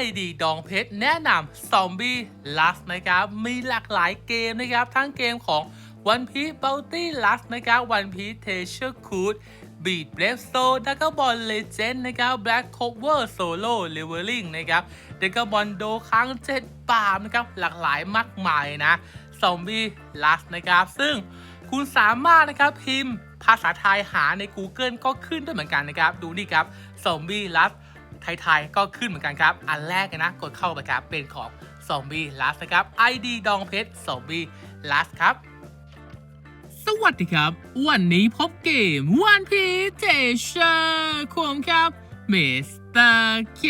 ID ดองเพชรแนะนำ Zombie Lust นะครับ มีหลากหลายเกมนะครับ ทั้งเกมของ One Piece Bounty Lust นะครับ One Piece Treasure Cruise Beat Brave Soul d r a g o n Ball Legend นะครับ Black Cover Solo Leveling นะครับ d r a g o n Ball โดครั้ง7ปามนะครับ หลากหลายมากมายนะ Zombie Lust นะครับ ซึ่งคุณสามารถนะครับพิมพ์ภาษาไทยหาใน Google ก็ขึ้นด้วยเหมือนกันนะครับ ดูนี่ครับ Zombie Lust ไทยๆก็ขึ้นเหมือนกันครับ อันแรกนะกดเข้าไปครับเป็นของ Zombie Lust นะครับ ID ดองเพชร Zombie Lust ครับ สวัสดีครับ วันนี้พบเกม One Piece Treasure ผมครับ Mr. K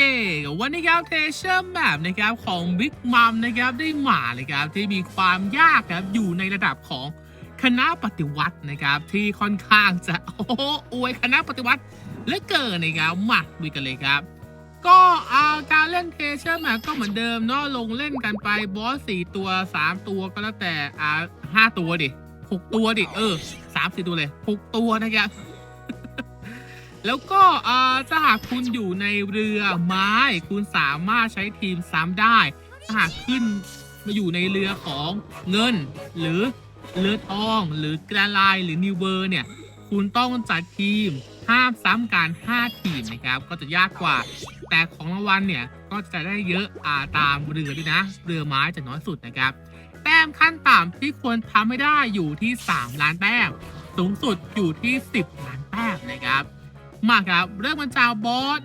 วันนี้ครับ Treasure Map นะครับของ Big Mom นะครับได้มาเลยครับที่มีความยากครับอยู่ในระดับของคณะปฏิวัตินะครับที่ค่อนข้างจะโอ้โอวยคณะปฏิวัติเลือเกินนะครับมาดูกันเลยครับ ก็อ่าการเล่นเทเชอร์แมก็เหมือนเดิมเนาะลงเล่นกันไปบอสสี่ตัวสามตัวก็แล้วแต่อ่าห้าตัวดิหกตัวดิเออสามสี่ตัวเลยหกตัวนะครับแล้วก็อ่าถ้าหากคุณอยู่ในเรือไม้ คุณสามารถใช้ทีมซ้ำได้ถ้าหากขึ้นมาอยู่ในเรือของเงิน หรือเรือทอง หรือแกรนไลน์หรือนิวเบอร์เนี่ย คุณต้องจัดทีม ห้ามซ้ำกัน5ทีมนะครับ ก็จะยากกว่า แต่ของรางวัลเนี่ยก็จะได้เยอะอาตามเรือด้วยนะ เรือไม้จะน้อยสุดนะครับ แต้มขั้นต่ำที่ควรทำให้ได้อยู่ที่ 3 ล้านแต้ม สูงสุดอยู่ที่ 10 ล้านแต้มนะครับ มาครับเริ่มกันจาบอส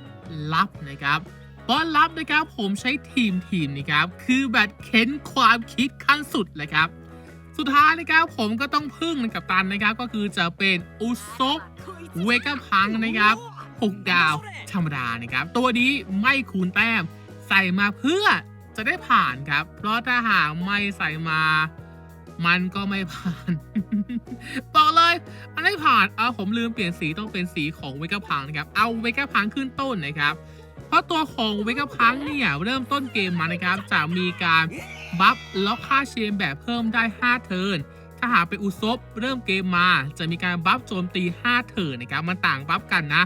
ลับนะครับบอสลับนะครับผมใช้ทีมทีมนะครับคือแบบเค้นความคิดขั้นสุดเลยครับสุดท้ายนะครับผมก็ต้องพึ่งกับตันนะครับ ก็คือจะเป็นอุซบ เวก้าพังนะครับ 6 ดาวธรรมดานะครับ ตัวนี้ไม่คูณแต้ม ใส่มาเพื่อจะได้ผ่านครับ เพราะถ้าหากไม่ใส่มา มันก็ไม่ผ่าน บอกเลยมันไม่ผ่าน เอาผมลืมเปลี่ยนสีต้องเป็นสีของเวก้าพังนะครับ เอาเวก้าพังขึ้นต้นนะครับ เพราะตัวของเวก้าพังเนี่ยเริ่มต้นเกมมานะครับจะมีการบัฟล็อกค่าเชนแบบเพิ่มได้ 5 เทิร์น ถ้าหากเป็นอุซบเริ่มเกมมาจะมีการบัฟโจมตี 5เทิร์นนะครับมันต่างบัฟกันนะ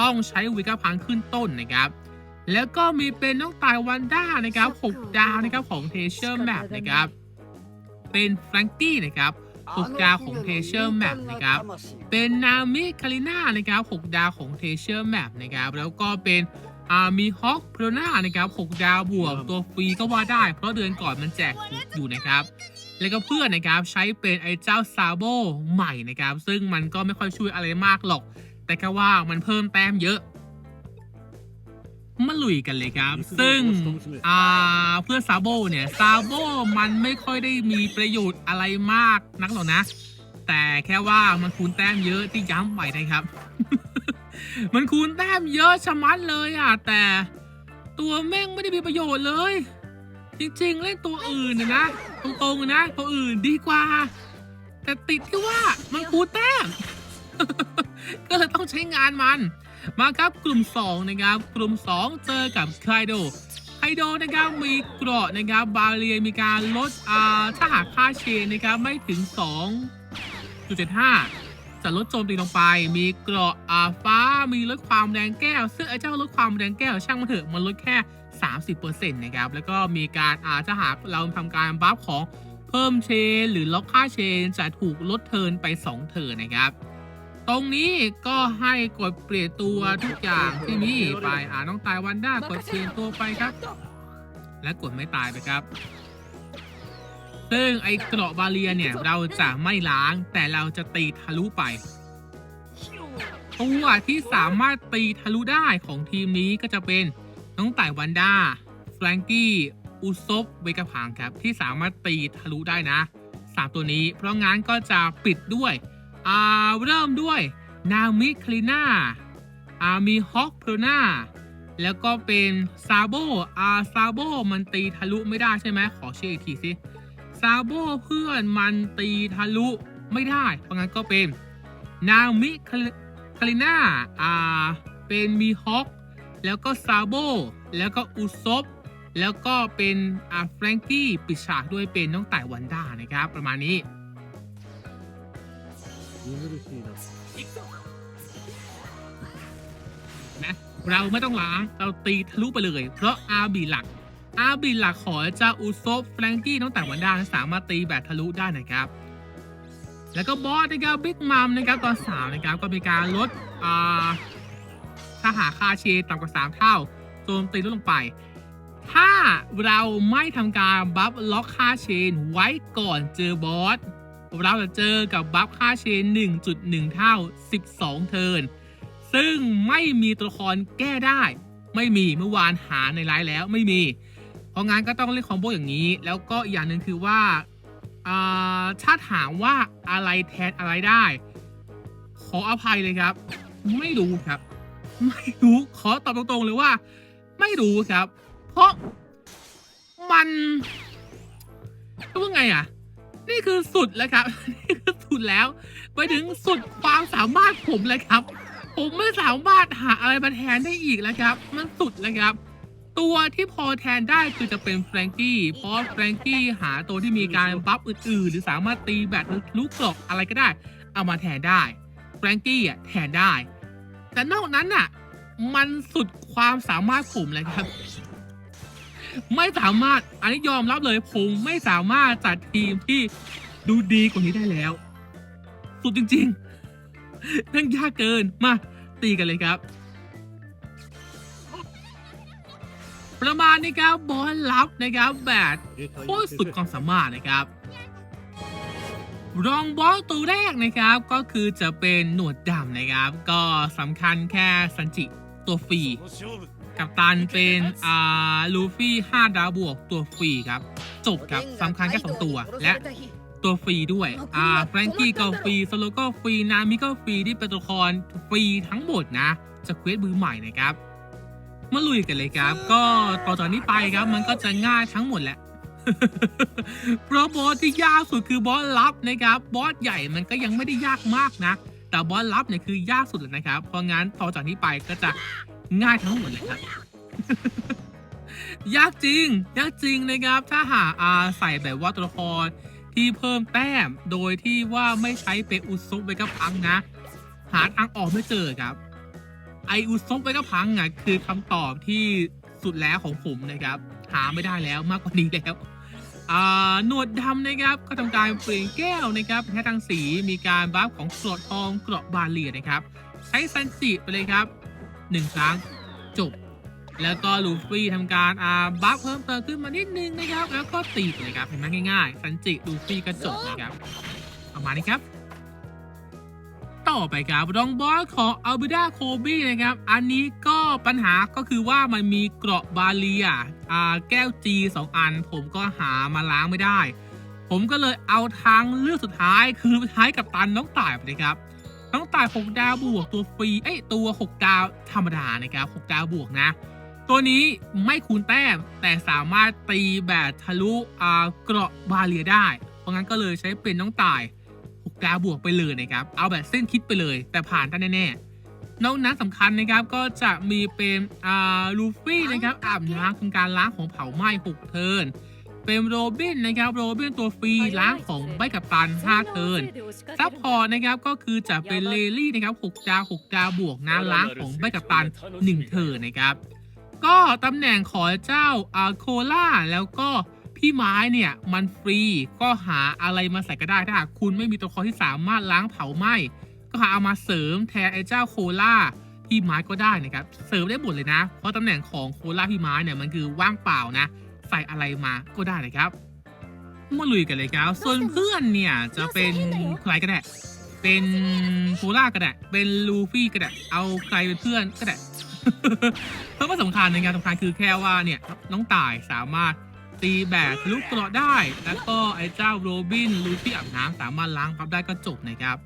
ต้องใช้วิกาพังขึ้นต้นนะครับ แล้วก็มีเป็นน้องตายวันด้านะครับ 6 ดาวนะครับของเทเชอร์แมปนะครับ เป็นแฟรงกี้นะครับ 6 ดาวของเทเชอร์แมปนะครับ เป็นนามิคาริน่านะครับ 6 ดาวของเทเชอร์แมปนะครับ แล้วก็เป็นอ่ามีฮอกเพลนานะครับ 6 ดาวบวกตัวฟรีก็ว่าได้ เพราะเดือนก่อนมันแจกอยู่นะครับ แล้วก็เพื่อนนะครับใช้เป็นไอ้เจ้าซาโบใหม่นะครับ ซึ่งมันก็ไม่ค่อยช่วยอะไรมากหรอก แต่แค่ว่ามันเพิ่มแต้มเยอะมาลุยกันเลยครับ ซึ่งอ่าเพื่อนซาโบเนี่ยซาโบมันไม่ค่อยได้มีประโยชน์อะไรมากนักหรอกนะ แต่แค่ว่ามันคูณแต้มเยอะที่ย้ำไว้นะครับ มันคูณแต้มเยอะชะมัดเลยอะแต่ตัวแม่งไม่ได้มีประโยชน์เลย จริงๆ เล่นตัวอื่นนะนะตรงๆนะ ตัวอื่นดีกว่า แต่ติดที่ว่ามันคูแต้ม ก็เลยต้องใช้งานมัน มาครับกลุ่ม 2 นะครับ กลุ่ม 2 เจอกับไคโดไคโดนะครับมีเกราะนะครับ บาเรียมีการลดอ่าถ้าหากค่าเชนนะครับไม่ถึง 2.75จะลดโจมตีลงไป มีเกราะอาฟ้า มีลดความแรงแก้ว ซึ่งไอ้เจ้าลดความแรงแก้ว ช่างมันเถอะ มันลดแค่ 30%นะครับ แล้วก็มีการอาถ้าหากเราทำการบัฟของเพิ่มเชน หรือล็อกค่าเชน จะถูกลดเทินไป 2 เทินนะครับ ตรงนี้ก็ให้กดเปลี่ยนตัวทุกอย่างที่มีไปอ่าน้องตายวันด้ากดเปลี่ยนตัวไปครับ และกดไม่ตายไปครับซึ่งไอเกราะบาเรียเนี่ยเราจะไม่ล้างแต่เราจะตีทะลุไปตัวที่สามารถตีทะลุได้ของทีมนี้ก็จะเป็น น้องต่ายวันด้าแฟรงกี้อุซบเวกาพังครับ ที่สามารถตีทะลุได้นะสามตัวนี้ เพราะงั้นก็จะปิดด้วยอ่าเริ่มด้วย นามิคลีนาอ่ามีฮอกเพลนาแล้วก็เป็นซาโบอาซาโบมันตีทะลุไม่ได้ใช่ไหมขอชื่ออีกทีสิซาโบเพื่อนมันตีทะลุไม่ได้ เพราะงั้นก็เป็นนามิคลีน่าอ่าเป็นมีฮอก แล้วก็ซาโบ แล้วก็อุซบ แล้วก็เป็นอาแฟรงกี้ปิดฉากด้วยเป็นน้องไต่วันด้านะครับ ประมาณนี้นะเราไม่ต้องล้างเราตีทะลุไปเลย เพราะอาบีหลัก อาบีหลักขอจะอุซบแฟรงกี้น้องไต่วันด้าสามารถตีแบบทะลุได้นะครับแล้วก็บอสนะครับบิ๊กมัมนะครับตอนสาวนะครับก็มีการลดอ่า ถ้าหาค่าเชนต่ำกว่า 3 เท่าโจมตีลดลงไป ถ้าเราไม่ทำการบัฟล็อกค่าเชนไว้ก่อนเจอบอส เราจะเจอกับบัฟค่าเชน 1.1 เท่า 12 เทิร์น ซึ่งไม่มีตัวละครแก้ได้ ไม่มีเมื่อวานหาในไลฟ์แล้วไม่มี เพราะงั้นก็ต้องเล่นคอมโบอย่างนี้ แล้วก็อีกอย่างหนึ่งคือว่าอ่าถ้าถามว่าอะไรแทนอะไรได้ ขออภัยเลยครับ ไม่รู้ครับ ไม่รู้ขอตอบตรงๆเลยว่า ไม่รู้ครับ เพราะมันว่าไงอะ นี่คือสุดแล้วครับนี่คือสุดแล้วไปถึงสุดความสามารถผมเลยครับ ผมไม่สามารถหาอะไรมาแทนได้อีกแล้วครับ มันสุดแล้วครับ ตัวที่พอแทนได้คือจะเป็นแฟรงกี้เพราะแฟรงกี้หาตัวที่มีการบัฟอื่นๆ หรือสามารถตีแบตลูกกรอกอะไรก็ได้ เอามาแทนได้แฟรงกี้อะแทนได้ แต่นอกนั้นอะ มันสุดความสามารถผมเลยครับ ไม่สามารถอันนี้ยอมรับเลยผมไม่สามารถจัดทีมที่ดูดีกว่านี้ได้แล้ว สุดจริงๆนั่งยากเกินมาตีกันเลยครับ ประมาณนี้ครับบอลลับนะครับแบบโคตรสุดความสามารถนะครับ รองบอสตัวแรกนะครับก็คือจะเป็นหนวดดำนะครับ ก็สำคัญแค่ซันจิตัวฟรีกับตันเป็นอ่าลูฟี่5ดาวบวกตัวฟรีครับ จบครับสำคัญแค่สองตัวและตัวฟรีด้วย อ่าแฟรงกี้ก็ฟรีสโลก็ฟรีนามิก็ฟรีที่เป็นตัวละครฟรีทั้งหมดนะจะเควสมือใหม่นะครับมาลุยกันเลยครับ ก็ต่อจากนี้ไปครับมันก็จะง่ายทั้งหมดแหละ เพราะบอสที่ยากสุดคือบอสลับนะครับ บอสใหญ่มันก็ยังไม่ได้ยากมากนะ แต่บอสลับเนี่ยคือยากสุดเลยนะครับ เพราะงั้นต่อจากนี้ไปก็จะง่ายทั้งหมดเลยครับ ยากจริง ยากจริงนะครับ ถ้าหาอาใส่แบบว่าตัวละครที่เพิ่มแต้ม โดยที่ว่าไม่ใช้เปอุซุปไปกับพังนะ หาทางออกไม่เจอครับ ไออุซบไปกับพังอะคือคำตอบที่สุดแล้วของผมนะครับ หาไม่ได้แล้วมากกว่านี้แล้ว หนวดดำนะครับก็ทำการเปลี่ยนแก้วนะครับแค่ทางสีมีการบัฟของเกรดทองเกราะบาเลียนะครับ ใช้ซันจิไปเลยครับหนึ่งครั้งจบ แล้วก็ลูฟี่ทำการอ่าบัฟเพิ่มเติมขึ้นมานิดนึงนะครับ แล้วก็ตีเลยครับเห็นไหมง่ายๆซันจิลูฟี่ก็จบนะครับประมาณนี้ครับ ไปครับรองบอสของอัลบิดาโคบี้นะครับ อันนี้ก็ปัญหาก็คือว่ามันมีเกราะบาเลียอ่าแก้วจีสองอัน ผมก็หามาล้างไม่ได้ ผมก็เลยเอาทางเลือกสุดท้ายคือใช้กับตันน้องต่ายไปเลยครับน้องต่าย6ดาวบวกตัวฟรีเอ้ยตัว 6 ดาวธรรมดานะครับ6ดาวบวกนะ ตัวนี้ไม่คูณแต้มแต่สามารถตีแบบทะลุอ่าเกราะบาเลียได้ เพราะงั้นก็เลยใช้เป็นน้องต่าย 6ดาวบวกไปเลยนะครับ เอาแบบเส้นคิดไปเลย แต่ผ่านได้แน่ๆนอกนั้นสำคัญนะครับก็จะมีเป็นอ่าลูฟี่นะครับอาบน้ำทำการล้างของเผาไหม้6เทิร์นเป็นโรบินนะครับโรบินตัวฟรีล้างของใบกับตัน5เทิร์นซัพพอร์ตนะครับก็คือจะเป็นเลลี่นะครับ6ดาว6ดาวบวกนะล้างของใบกับตัน1เทิร์นนะครับ ก็ตำแหน่งของเจ้าอาโคล่าแล้วก็ พี่ไม้เนี่ยมันฟรีก็หาอะไรมาใส่ก็ได้ถ้าหากคุณไม่มีตัวละครที่สามารถล้างเผาไหม้ก็หาเอามาเสริมแทนไอ้เจ้าโคล่าพี่ไม้ก็ได้นะครับเสริมได้หมดเลยนะ เพราะตำแหน่งของโคล่าพี่ไม้เนี่ยมันคือว่างเปล่านะ ใส่อะไรมาก็ได้เลยครับมาลุยกันเลยครับ ส่วนเพื่อนเนี่ยจะเป็นใครก็ได้ เป็นโคล่าก็ได้ เป็นลูฟี่ก็ได้ เอาใครเป็นเพื่อนก็ได้เพราะว่าสำคัญในงานสำคัญคือแค่ว่าเนี่ยน้องต่ายสามารถ ตีแบบลุเกราะได้ แล้วก็ไอ้เจ้าโรบินลูฟี่อาบน้ำสามารถล้างพับได้ก็จบนะครับ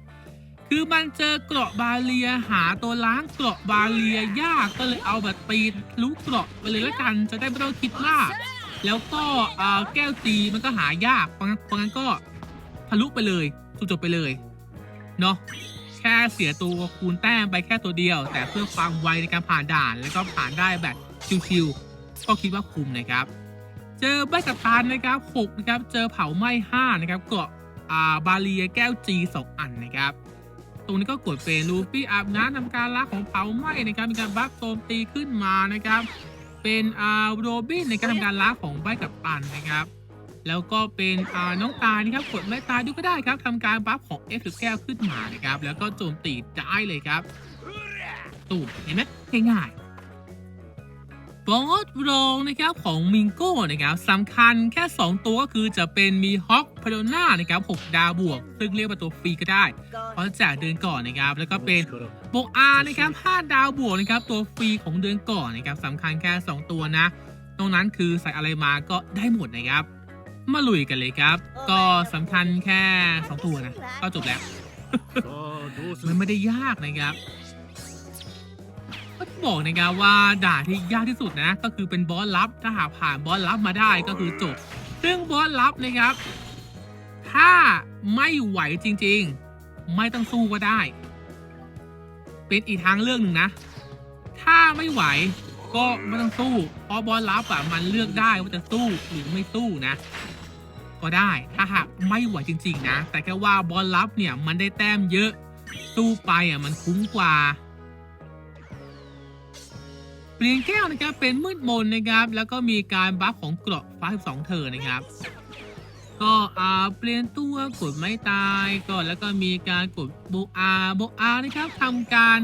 คือมันเจอเกราะบาเลียหาตัวล้างเกราะบาเลียยากก็เลยเอาแบบตีลุเกราะไปเลยแล้วกันจะได้ไม่ต้องคิดมากแล้วก็แก้วตีมันก็หายากเพราะงั้นเพราะงั้นก็ทะลุไปเลยจบไปเลยเนาะแค่เสียตัวคูณแต้มไปแค่ตัวเดียว แต่เพื่อความไวในการผ่านด่าน แล้วก็ผ่านได้แบบชิวๆก็คิดว่าคุ้มนะครับ เจอใบกัปตันนะครับ6นะครับ เจอเผาไหม้5นะครับ เกาะอ่าบาเลียแก้ว G 2 อันนะครับ ตรงนี้ก็กดเป็นลูฟี่อาบน้ำทำการล้างของเผาไหม้นะครับ มีการบัฟโจมตีขึ้นมานะครับ เป็นอ่าโรบินในการทำการล้างของใบกับปันนะครับ แล้วก็เป็นอ่าน้องตายนะครับ กดไม่ตายดูก็ได้ครับทำการบัฟของเอฟถึงแก้วขึ้นมานะครับ แล้วก็โจมตีได้เลยครับตูมเห็นไหมง่าย บอสโรงนะครับของมิงโก้นะครับสำคัญแค่ 2 ตัวก็คือจะเป็นมีฮอกพาโดนานะครับ6ดาวบวก ซึ่งเรียกว่าตัวฟรีก็ได้ เพราะจากเดือนก่อนนะครับ แล้วก็เป็นโบอานะครับ5ดาวบวกนะครับตัวฟรีของเดือนก่อนนะครับสำคัญแค่ 2 ตัวนะ ตรงนั้นคือใส่อะไรมาก็ได้หมดนะครับ มาลุยกันเลยครับ ก็สำคัญแค่ 2 ตัวนะ ก็จบแล้ว มันไม่ได้ยากนะครับ ก็ต้องบอกนะครับว่าด่านที่ยากที่สุดนะ ก็คือเป็นบอสลับถ้าหากผ่านบอสลับมาได้ก็คือจบ ซึ่งบอสลับนะครับ ถ้าไม่ไหวจริง ๆ ไม่ต้องสู้ก็ได้ เป็นอีกทางเลือกหนึ่งนะ ถ้าไม่ไหวก็ไม่ต้องสู้ เพราะบอสลับอะมันเลือกได้ว่าจะสู้หรือไม่สู้นะ ก็ได้ถ้าหากไม่ไหวจริง ๆ นะ แต่แค่ว่าบอลลับเนี่ยมันได้แต้มเยอะ สู้ไปอะมันคุ้มกว่า เปลี่ยนแก้วนะครับเป็นมืดมนนะครับ แล้วก็มีการบัฟของเกราะฟ้า12เธอนะครับ ก็อ่าเปลี่ยนตัวกดไม่ตายก็แล้วก็มีการกดโบอาโบอานะครับทำการ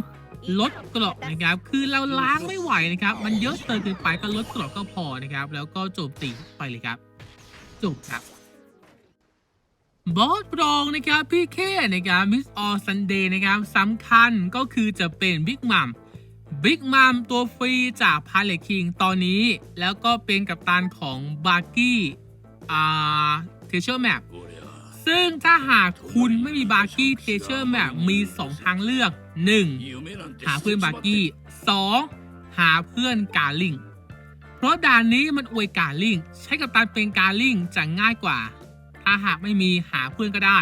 ลดเกราะนะครับ คือเราล้างไม่ไหวนะครับ มันเยอะเกินไปก็ลดเกราะก็พอนะครับ แล้วก็โจมตีไปเลยครับ จบครับบอสรองนะครับพี่เคนะครับมิสออซันเดย์นะครับสำคัญก็คือจะเป็นบิ๊กมัม บิ๊กมัมตัวฟรีจากพาเลคิงตอนนี้ แล้วก็เป็นกัปตันของบาร์กี้อ่าเทเชอร์แมปซึ่งถ้าหากคุณไม่มีบาร์กี้เทเชอร์แมปมี 2 ทางเลือก 1. หาเพื่อนบาร์กี้ 2. หาเพื่อนกาลิงเพราะด่านนี้มันอวยกาลิงใช้กับตันเป็นกาลิงจะง่ายกว่า ถ้าหากไม่มีหาเพื่อนก็ได้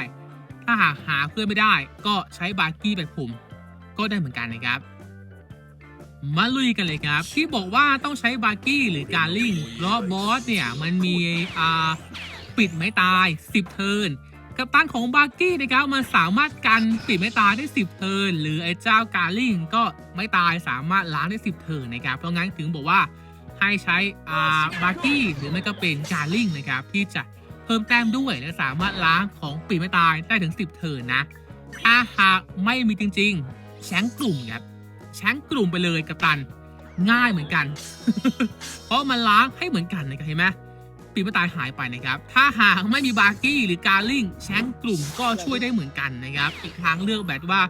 ถ้าหากหาเพื่อนไม่ได้ ก็ใช้บาร์กี้แบบผมก็ได้เหมือนกันนะครับ มาลุยกันเลยครับ ที่บอกว่าต้องใช้บาร์กี้หรือการลิงเพราะบอสเนี่ย มันมีอ่าปิดไม่ตาย 10 เทิร์นกัปตันของบาร์กี้นะครับมันสามารถกันปิดไม่ตายได้ 10 เทิร์นหรือไอ้เจ้าการลิงก็ไม่ตายสามารถล้างได้ 10 เทิร์นนะครับเพราะงั้นถึงบอกว่าให้ใช้อ่าบาร์กี้หรือไม่ก็เป็นการลิงนะครับที่จะเพิ่มแต้มด้วยและสามารถล้างของปีไม่ตายได้ถึง 10 เทิร์นนะถ้าหากไม่มีจริงๆแชงกลุ่มครับ แชงกลุ่มไปเลยกับตัน ง่ายเหมือนกัน เพราะมันล้างให้เหมือนกันนะครับเห็นไหมปีม่ตายหายไปนะครับ ถ้าหากไม่มีบาร์กี้หรือการลิงแชงกลุ่มก็ช่วยได้เหมือนกันนะครับ อีกทางเลือกแบบว่า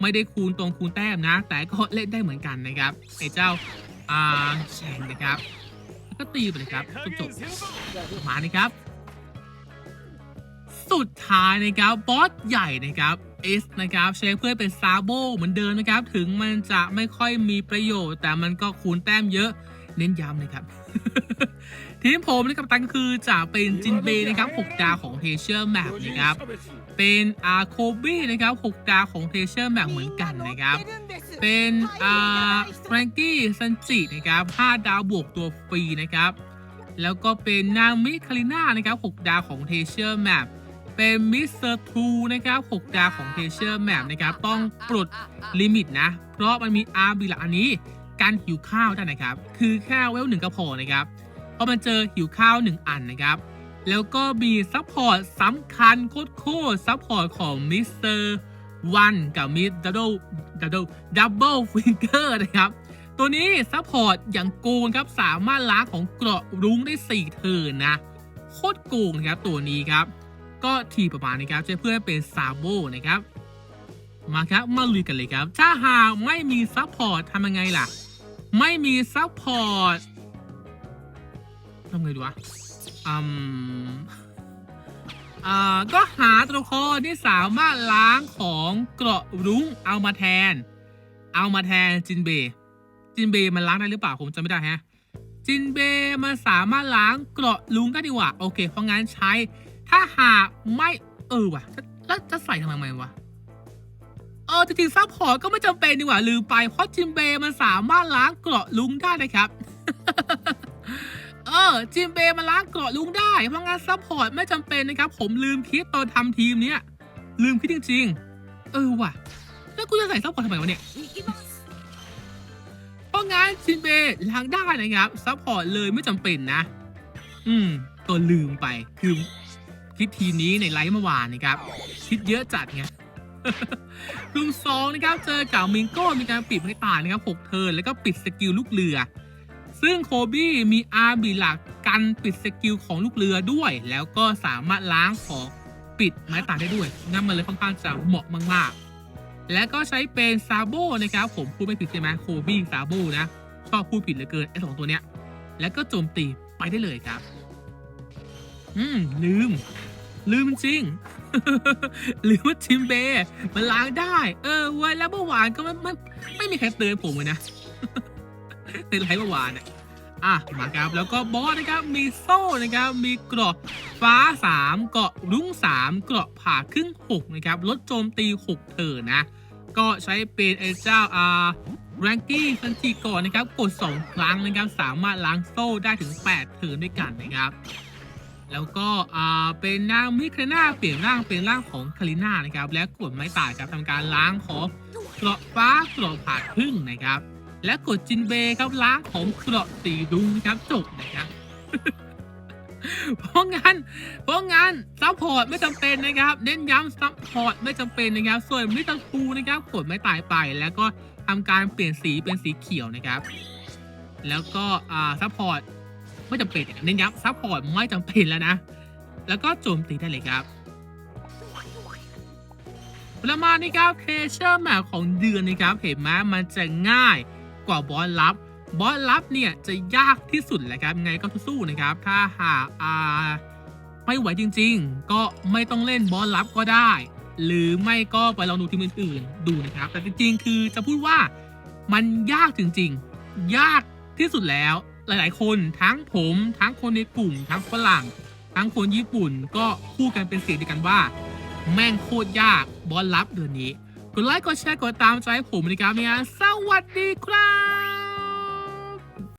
ไม่ได้คูณตรงคูณแต้มนะ แต่ก็เล่นได้เหมือนกันนะครับไอ้เจ้าอ่าแชงนะครับก็ตีไปเลยครับจบๆมานะครับ สุดท้ายนะครับบอสใหญ่นะครับ เอสนะครับใช้เพื่อเป็นซาโบเหมือนเดิมนะครับ ถึงมันจะไม่ค่อยมีประโยชน์ แต่มันก็คูณแต้มเยอะเน้นย้ำนะครับ ทีมผมนะครับตันคือจะเป็นจินเบนะครับ 6 ดาวของเทเชอร์แมปนะครับ เป็นอาโคบี้นะครับ 6 ดาวของเทเชอร์แมปเหมือนกันนะครับ เป็นอ่าแฟรงกี้ซันจินะครับ 5 ดาวบวกตัวฟรีนะครับ แล้วก็เป็นนางมิคาริน่านะครับ 6 ดาวของเทเชอร์แมป เป็นมิสเตอร์ทูนะครับ 6 ดาวของเทเชอร์แมปนะครับ ต้องปลดลิมิตนะ เพราะมันมีอาร์บิลอันนี้การหิวข้าวได้นะครับ คือแค่เวลหนึ่งก็พอนะครับเพราะมันเจอหิวข้าว 1 อันนะครับ แล้วก็มีซัพพอร์ตสำคัญโคตรๆซัพพอร์ตของมิสเตอร์วันกับมิสดับเบิลดับเบิลดับเบิลฟิงเกอร์นะครับ ตัวนี้ซัพพอร์ตอย่างโกงครับ สามารถล้างของเกราะรุ้งได้ 4 เทิร์นนะ โคตรโกงนะครับตัวนี้ครับ ก็ทีประมาณนี้ครับช่วยเพื่อเป็นซาโบนะครับมาครับมาลุยกันเลยครับ ถ้าหากไม่มีซัพพอร์ตทำยังไงล่ะ ไม่มีซัพพอร์ตทำไงดีวะอืมอ่าก็หาตัวละครที่สามารถล้างของเกราะรุ้งเอามาแทน เอามาแทนจินเบ จินเบมันล้างได้หรือเปล่าผมจำไม่ได้ฮะจินเบมันสามารถล้างเกราะลุงได้ดีกว่าโอเค เพราะงั้นใช้ ถ้าหาไม่เออว่ะแล้วจะใส่ทำไมวะ เออจริงๆซัพพอร์ตก็ไม่จำเป็นดีกว่าลืมไป เพราะจินเบมันสามารถล้างเกราะลุงได้นะครับ เออจินเบมันล้างเกราะลุงได้เพราะงั้นซัพพอร์ตไม่จำเป็นนะครับ ผมลืมคิดตอนทำทีมเนี้ยลืมคิดจริง ๆ เออว่ะ แล้วกูจะใส่ซัพพอร์ตทำไมวะเนี่ยเพราะงั้นชินเบย์ล้างได้นะครับซัพพอร์ตเลยไม่จำเป็นนะ อืมตัวลืมไปคือ คิดทีมนี้ในไลฟ์เมื่อวานนะครับ คิดเยอะจัดไงกลุ่มสองนะครับเจอกับมิงโก้มีการปิดให้ตายนะครับ6เทิร์นแล้วก็ปิดสกิลลูกเรือ ซึ่งโคบี้มีอาร์บีหลักกันปิดสกิลของลูกเรือด้วย แล้วก็สามารถล้างของปิดไม้ตายได้ด้วยนั่นมันเลยค่อนข้างจะเหมาะมากๆ และก็ใช้เป็นซาโบนะครับ ผมพูดไม่ผิดใช่ไหมโคบี้ซาโบนะชอบพูดผิดเหลือเกินไอ้สองตัวเนี้ย แล้วก็โจมตีไปได้เลยครับ อืมลืม ลืมจริงลืมว่าทิมเบย์มันล้างได้ เออเวันแล้วเมื่อวานก็ไม่ไม่ไม่มีใครเตือนผมเลยนะ ในไลฟ์เมื่อวานอะอะมาครับแล้วก็บอสนะครับมีโซ่นะครับมีเกราะฟ้า 3 เกราะรุ้ง 3 เกราะผ่าครึ่ง6นะครับลดโจมตี 6เถินนะ ก็ใช้เป็นไอ้เจ้าอ่าแรงกี้ซันจิก่อนนะครับ กด 2 ครั้งนะครับ สามารถล้างโซ่ได้ถึง 8เทินด้วยกันนะครับ แล้วก็อ่าเป็นนางมิคาน่าเปลี่ยนร่างเป็นร่างของคาริน่านะครับ และกดไม้ตายครับทำการล้างของเกราะฟ้าเกราะผาครึ่งนะครับ และกดจินเบครับล้างของเกราะสีดุงนะครับจบนะครับเพราะงั้นเพราะงั้นซัพพอร์ตไม่จำเป็นนะครับ เน้นย้ำซัพพอร์ตไม่จำเป็นนะครับ ส่วนมิตรคูนะครับกดไม่ตายไป แล้วก็ทำการเปลี่ยนสีเป็นสีเขียวนะครับ แล้วก็อ่าซัพพอร์ต ไม่จำเป็นเน้นย้ำซัพพอร์ตไม่จำเป็นแล้วนะ แล้วก็โจมตีได้เลยครับประมาณนี้ครับเคเชอร์แมปของเดือนนะครับ เห็นไหมมันจะง่ายกว่าบอสลับบอสลับเนี่ยจะยากที่สุดแหละครับไงก็สู้นะครับ ถ้าหากอ่าไม่ไหวจริง ๆ ก็ไม่ต้องเล่นบอสลับก็ได้ หรือไม่ก็ไปลองดูทีมอื่นๆดูนะครับ แต่จริงๆ คือจะพูดว่ามันยากจริงๆ ยากที่สุดแล้ว หลาย ๆ คนทั้งผมทั้งคนในกลุ่ม ทั้งฝรั่ง ทั้งคนญี่ปุ่นก็พูดกันเป็นเสียงเดียวกันว่า แม่งโคตรยากบอลลับเดือนนี้ กดไลค์กดแชร์กดตามใจผมนะครับเนี่ยสวัสดีครับ